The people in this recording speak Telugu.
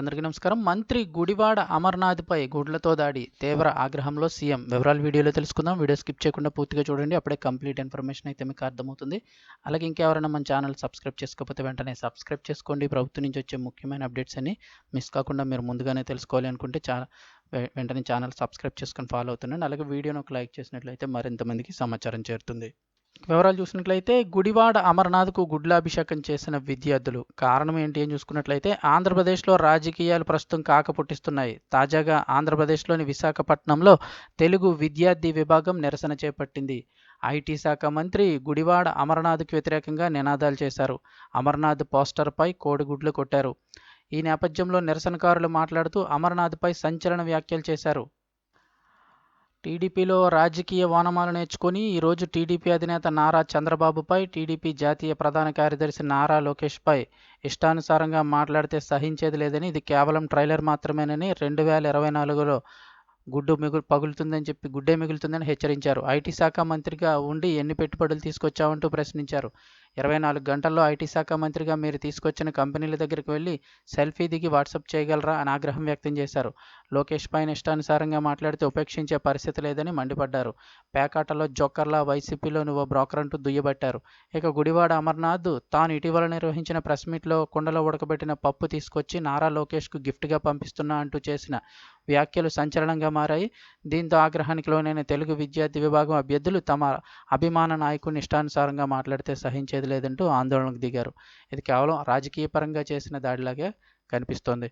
అందరికీ నమస్కారం. మంత్రి గుడివాడ అమర్నాథ్పై గుడ్లతో దాడి తీవ్ర ఆగ్రహంలో సీఎం. వివరాలు వీడియోలో తెలుసుకుందాం. వీడియో స్కిప్ చేయకుండా పూర్తిగా చూడండి. అప్పుడే కంప్లీట్ ఇన్ఫర్మేషన్ అయితే మీకు అర్థమవుతుంది. అలాగే ఇంకెవరైనా మన ఛానల్ సబ్స్క్రైబ్ చేసుకోకపోతే వెంటనే సబ్స్క్రైబ్ చేసుకోండి. ప్రభుత్వం నుంచి వచ్చే ముఖ్యమైన అప్డేట్స్ అన్ని మిస్ కాకుండా మీరు ముందుగానే తెలుసుకోవాలి అనుకుంటే చాలా వెంటనే ఛానల్ సబ్స్క్రైబ్ చేసుకొని ఫాలో అవుతుండండి. అలాగే వీడియోని ఒక లైక్ చేసినట్లయితే మరింత మందికి సమాచారం చేరుతుంది. వివరాలు చూసినట్లయితే గుడివాడ అమర్నాథ్కు గుడ్లాభిషేకం చేసిన విద్యార్థులు. కారణం ఏంటి అని చూసుకున్నట్లయితే ఆంధ్రప్రదేశ్లో రాజకీయాలు ప్రస్తుతం కాకపుట్టిస్తున్నాయి. తాజాగా ఆంధ్రప్రదేశ్లోని విశాఖపట్నంలో తెలుగు విద్యార్థి విభాగం నిరసన చేపట్టింది. ఐటీ శాఖ మంత్రి గుడివాడ అమర్నాథ్కి వ్యతిరేకంగా నినాదాలు చేశారు. అమర్నాథ్ పోస్టర్పై కోడిగుడ్లు కొట్టారు. ఈ నేపథ్యంలో నిరసనకారులు మాట్లాడుతూ అమర్నాథ్పై సంచలన వ్యాఖ్యలు చేశారు. టీడీపీలో రాజకీయ వానమాలు నేర్చుకుని ఈరోజు టీడీపీ అధినేత నారా చంద్రబాబుపై టీడీపీ జాతీయ ప్రధాన కార్యదర్శి నారా లోకేష్పై ఇష్టానుసారంగా మాట్లాడితే సహించేది లేదని ఇది కేవలం ట్రైలర్ మాత్రమేనని రెండు వేల ఇరవై నాలుగులో గుడ్డు మిగులు పగులుతుందని చెప్పి గుడ్డే మిగులుతుందని హెచ్చరించారు. ఐటీ శాఖ మంత్రిగా ఉండి ఎన్ని పెట్టుబడులు తీసుకొచ్చావంటూ ప్రశ్నించారు. ఇరవై నాలుగు గంటల్లో ఐటీ శాఖ మంత్రిగా మీరు తీసుకొచ్చిన కంపెనీల దగ్గరికి వెళ్ళి సెల్ఫీ దిగి వాట్సాప్ చేయగలరా అని ఆగ్రహం వ్యక్తం చేశారు. లోకేష్ పైన ఇష్టానుసారంగా మాట్లాడితే ఉపేక్షించే పరిస్థితి లేదని మండిపడ్డారు. పేకాటలో జోకర్లా వైసీపీలో నువ్వు బ్రోకర్ అంటూ దుయ్యబట్టారు. ఇక గుడివాడ అమర్నాథ్ తాను ఇటీవల నిర్వహించిన ప్రెస్ మీట్లో కుండలో ఉడకబెట్టిన పప్పు తీసుకొచ్చి నారా లోకేష్కు గిఫ్ట్గా పంపిస్తున్నా అంటూ చేసిన వ్యాఖ్యలు సంచలనంగా మారాయి. దీంతో ఆగ్రహానికి లోనైన తెలుగు విద్యార్థి విభాగం అభ్యర్థులు తమ అభిమాన నాయకుని ఇష్టానుసారంగా మాట్లాడితే సహించేది లేదంటూ ఆందోళనకు దిగారు. ఇది కేవలం రాజకీయ పరంగా చేసిన దాడిలాగే కనిపిస్తోంది.